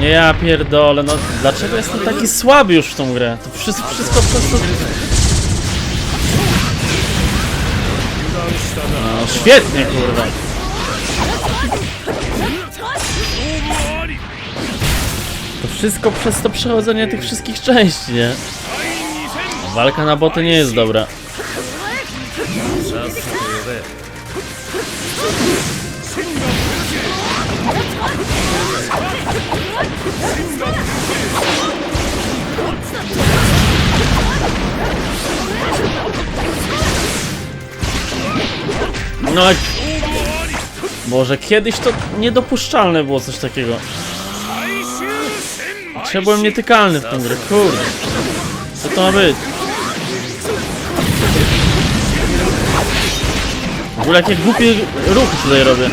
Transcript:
Nie ja pierdolę, no dlaczego jestem taki słaby już w tą grę? To wszystko, wszystko przez to... No świetnie kurwa. To wszystko przez to przechodzenie tych wszystkich części, nie? Walka na boty nie jest dobra. No. Boże, kiedyś to niedopuszczalne było coś takiego. Ja byłem nietykalny w tym grę, kurde. Co to ma być? W ogóle jakie głupie ruchy tutaj robię.